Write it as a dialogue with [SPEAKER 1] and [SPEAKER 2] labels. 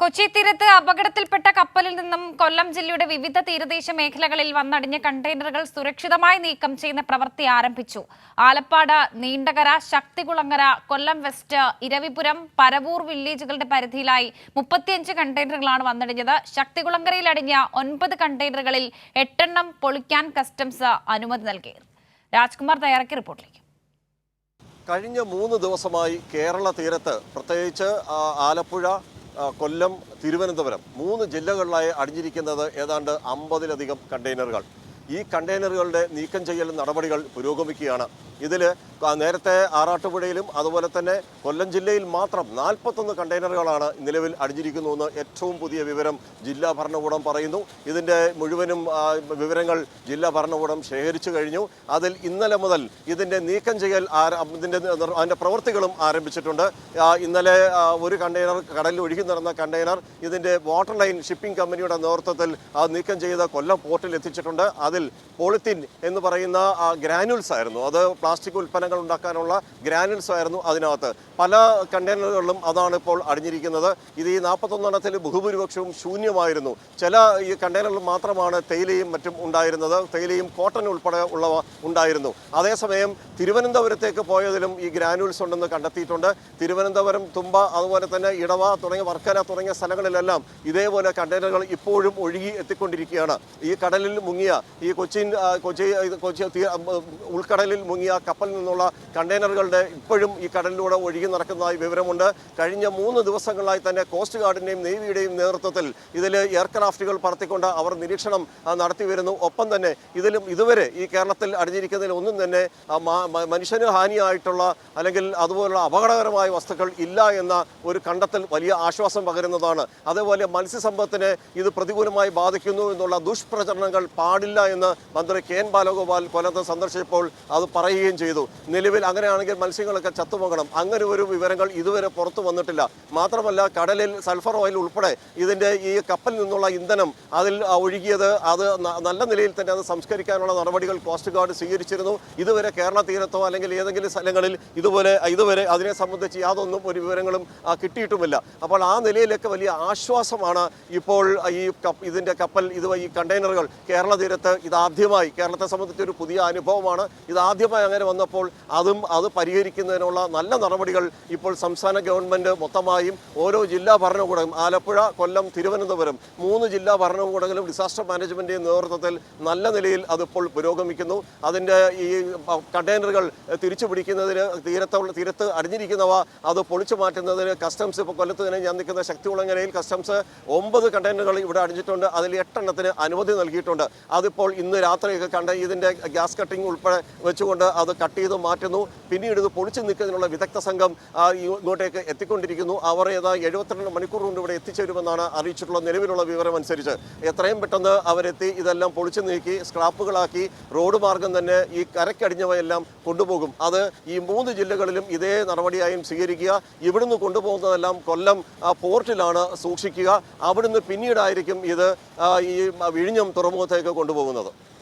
[SPEAKER 1] കൊച്ചി തീരത്ത് അപകടത്തിൽപ്പെട്ട കപ്പലിൽ നിന്നും കൊല്ലം ജില്ലയുടെ വിവിധ തീരദേശ മേഖലകളിൽ വന്നടിഞ്ഞ കണ്ടെയ്നറുകൾ സുരക്ഷിതമായി നീക്കം ചെയ്യുന്ന പ്രവൃത്തി ആരംഭിച്ചു. ആലപ്പാട് നീണ്ടകര ശക്തികുളങ്ങര കൊല്ലം വെസ്റ്റ് ഇരവിപുരം പരവൂർ വില്ലേജുകളുടെ പരിധിയിലായി മുപ്പത്തിയഞ്ച് കണ്ടെയ്നറുകളാണ് വന്നടിഞ്ഞത്. ശക്തികുളങ്ങരയിൽ അടിഞ്ഞ ഒൻപത് കണ്ടെയ്നറുകളിൽ എട്ടെണ്ണം പൊളിക്കാൻ കസ്റ്റംസ് അനുമതി നൽകി. രാജ്കുമാർ തയ്യാറാക്കിയ റിപ്പോർട്ടിലേക്ക്.
[SPEAKER 2] കഴിഞ്ഞ മൂന്ന് ദിവസമായി കേരള തീരത്ത് പ്രത്യേകിച്ച് ആലപ്പുഴ കൊല്ലം തിരുവനന്തപുരം. മൂന്ന് ജില്ലകളിലായി അടിഞ്ഞിരിക്കുന്നത് ഏതാണ്ട് അമ്പതിലധികം കണ്ടെയ്നറുകൾ. ഈ കണ്ടെയ്നറുകളുടെ നീക്കം ചെയ്യൽ നടപടികൾ പുരോഗമിക്കുകയാണ്. ഇതിൽ നേരത്തെ ആറാട്ടുപുഴയിലും അതുപോലെ തന്നെ കൊല്ലം ജില്ലയിൽ മാത്രം നാൽപ്പത്തൊന്ന് കണ്ടെയ്നറുകളാണ് നിലവിൽ അടിഞ്ഞിരിക്കുന്നുവെന്ന് ഏറ്റവും പുതിയ വിവരം ജില്ലാ ഭരണകൂടം പറയുന്നു. ഇതിന്റെ മുഴുവനും വിവരങ്ങൾ ജില്ലാ ഭരണകൂടം ശേഖരിച്ചു കഴിഞ്ഞു. അതിൽ ഇന്നലെ മുതൽ ഇതിന്റെ നീക്കം ചെയ്യൽ ഇതിന്റെ അതിന്റെ പ്രവൃത്തികളും ആരംഭിച്ചിട്ടുണ്ട്. ഇന്നലെ ഒരു കണ്ടെയ്നർ കടലിൽ ഒഴുകി നടന്ന കണ്ടെയ്നർ ഇതിന്റെ വാട്ടർ ലൈൻ ഷിപ്പിംഗ് കമ്പനിയുടെ നേതൃത്വത്തിൽ നീക്കം ചെയ്ത് കൊല്ലം പോർട്ടിൽ എത്തിച്ചിട്ടുണ്ട്. അതിൽ പോളിത്തീൻ എന്ന് പറയുന്ന ഗ്രാനുൾസ് ആയിരുന്നു. അത് പ്ലാസ്റ്റിക് ഉൽപ്പന്നങ്ങൾ ഉണ്ടാക്കാനുള്ള ഗ്രാനുൾസ് ആയിരുന്നു അതിനകത്ത്. പല കണ്ടെയ്നറുകളിലും അതാണ് ഇപ്പോൾ അടിഞ്ഞിരിക്കുന്നത്. ഇത് ഈ നാൽപ്പത്തൊന്നെണ്ണത്തിൽ ബഹുഭൂരിപക്ഷവും ശൂന്യമായിരുന്നു. ചില ഈ കണ്ടെയ്നറിൽ മാത്രമാണ് തേയിലയും മറ്റും ഉണ്ടായിരുന്നത്. തേയിലയും കോട്ടൺ ഉൾപ്പെടെ ഉള്ളവ ഉണ്ടായിരുന്നു. അതേസമയം തിരുവനന്തപുരത്തേക്ക് പോയതിലും ഈ ഗ്രാനുൾസ് ഉണ്ടെന്ന് കണ്ടെത്തിയിട്ടുണ്ട്. തിരുവനന്തപുരം തുമ്പ അതുപോലെ തന്നെ ഇടവ തുടങ്ങിയ വർക്കല തുടങ്ങിയ സ്ഥലങ്ങളിലെല്ലാം ഇതേപോലെ കണ്ടെയ്നറുകൾ ഇപ്പോഴും ഒഴുകി എത്തിക്കൊണ്ടിരിക്കുകയാണ്. ഈ കടലിൽ മുങ്ങിയ ഈ കൊച്ചിൻ കൊച്ചി കൊച്ചി ഉൾക്കടലിൽ മുങ്ങിയ കപ്പലിൽ നിന്നുള്ള കണ്ടെയ്നറുകളുടെ ഇപ്പോഴും ഈ കടലിലൂടെ ഒഴുകി നടക്കുന്നതായി വിവരമുണ്ട്. കഴിഞ്ഞ മൂന്ന് ദിവസങ്ങളായി തന്നെ കോസ്റ്റ് ഗാർഡിന്റെയും നേവിയുടെയും നേതൃത്വത്തിൽ ഇതിൽ എയർക്രാഫ്റ്റുകൾ പറത്തിക്കൊണ്ട് അവർ നിരീക്ഷണം നടത്തി വരുന്നു. ഒപ്പം തന്നെ ഇതിലും ഇതുവരെ ഈ കേരളത്തിൽ അടിഞ്ഞിരിക്കുന്നതിൽ ഒന്നും തന്നെ മനുഷ്യന് ഹാനിയായിട്ടുള്ള അല്ലെങ്കിൽ അതുപോലുള്ള അപകടകരമായ വസ്തുക്കൾ ഇല്ല എന്ന ഒരു കണ്ടെത്തൽ വലിയ ആശ്വാസം പകരുന്നതാണ്. അതേപോലെ മത്സ്യസമ്പത്തിന് ഇത് പ്രതികൂലമായി ബാധിക്കുന്നു എന്നുള്ള ദുഷ്പ്രചരണങ്ങൾ പാടില്ല എന്ന് മന്ത്രി കെ എൻ ബാലഗോപാൽ കൊല്ലത്ത് സന്ദർശിച്ചപ്പോൾ അത് പറയുകയും ചെയ്തു. നിലവിൽ അങ്ങനെയാണെങ്കിൽ മത്സ്യങ്ങളൊക്കെ ചത്തുപോകണം. അങ്ങനെ ഒരു വിവരങ്ങൾ ഇതുവരെ പുറത്തു വന്നിട്ടില്ല. മാത്രമല്ല കടലിൽ സൾഫർ ഓയിൽ ഉൾപ്പെടെ ഇതിന്റെ ഈ കപ്പലിൽ നിന്നുള്ള ഇന്ധനം അതിൽ ഒഴുകിയത് അത് നല്ല നിലയിൽ തന്നെ അത് സംസ്കരിക്കാനുള്ള നടപടികൾ കോസ്റ്റ് ഗാർഡ് സ്വീകരിച്ചിരുന്നു. ഇതുവരെ കേരള തീരത്തോ അല്ലെങ്കിൽ ഏതെങ്കിലും സ്ഥലങ്ങളിൽ ഇതുപോലെ ഇതുവരെ അതിനെ സംബന്ധിച്ച് യാതൊന്നും ഒരു വിവരങ്ങളും കിട്ടിയിട്ടുമില്ല. അപ്പോൾ ആ നിലയിലൊക്കെ വലിയ ആശ്വാസമാണ് ഇപ്പോൾ ഈ ഇതിന്റെ കപ്പൽ ഇത് ഈ കണ്ടെയ്നറുകൾ കേരള തീരത്ത് ഇതാദ്യമായി കേരളത്തെ സംബന്ധിച്ച് ഒരു പുതിയ അനുഭവമാണ്. ഇതാദ്യമായി അങ്ങനെ വന്നപ്പോൾ അതും അത് പരിഹരിക്കുന്നതിനുള്ള നല്ല നടപടികൾ ഇപ്പോൾ സംസ്ഥാന ഗവൺമെന്റ് മൊത്തമായും ഓരോ ജില്ലാ ഭരണകൂടം ആലപ്പുഴ കൊല്ലം തിരുവനന്തപുരം മൂന്ന് ജില്ലാ ഭരണകൂടങ്ങളും ഡിസാസ്റ്റർ മാനേജ്മെന്റിന്റെ നേതൃത്വത്തിൽ നല്ല നിലയിൽ അതിപ്പോൾ പുരോഗമിക്കുന്നു. അതിന്റെ ഈ കണ്ടെയ്നറുകൾ തിരിച്ചു പിടിക്കുന്നതിന് തീരത്തുള്ള തീരത്ത് അടിഞ്ഞിരിക്കുന്നവ അത് പൊളിച്ചു മാറ്റുന്നതിന് കസ്റ്റംസ് ഇപ്പോൾ കൊല്ലത്ത് തന്നെ ഞാൻ നിൽക്കുന്ന ശക്തികുളങ്ങരയിൽ കസ്റ്റംസ് ഒമ്പത് കണ്ടെയ്നറുകൾ ഇവിടെ അടിഞ്ഞിട്ടുണ്ട്. അതിൽ എട്ടെണ്ണത്തിന് അനുമതി നൽകിയിട്ടുണ്ട്. അതിപ്പോൾ ഇന്ന് രാത്രിയൊക്കെ കണ്ട് ഇതിന്റെ ഗ്യാസ് കട്ടിംഗ് ഉൾപ്പെടെ വെച്ചുകൊണ്ട് അത് കട്ട് ചെയ്ത് മാറ്റുന്നു. പിന്നീട് ഇത് പൊളിച്ചു നിൽക്കുന്നതിനുള്ള വിദഗ്ധ സംഘം ഇങ്ങോട്ടേക്ക് എത്തിക്കൊണ്ടിരിക്കുന്നു. അവർ ഏതാ എഴുപത്തിരണ്ട് മണിക്കൂർ കൊണ്ട് ഇവിടെ എത്തിച്ചേരുമെന്നാണ് അറിയിച്ചിട്ടുള്ള നിലവിലുള്ള വിവരം അനുസരിച്ച് എത്രയും പെട്ടെന്ന് അവരെത്തി ഇതെല്ലാം പൊളിച്ചു നീക്കി സ്ക്രാപ്പുകളാക്കി റോഡ് മാർഗം തന്നെ ഈ കരക്കടിഞ്ഞവയെല്ലാം കൊണ്ടുപോകും. അത് ഈ മൂന്ന് ജില്ലകളിലും ഇതേ നടപടിയായും സ്വീകരിക്കുക. ഇവിടുന്ന് കൊണ്ടുപോകുന്നതെല്ലാം കൊല്ലം പോർട്ടിലാണ് സൂക്ഷിക്കുക. അവിടുന്ന് പിന്നീടായിരിക്കും ഇത് ഈ വിഴിഞ്ഞം തുറമുഖത്തേക്ക് കൊണ്ടുപോകുന്നത്. ಮಾಡೋದು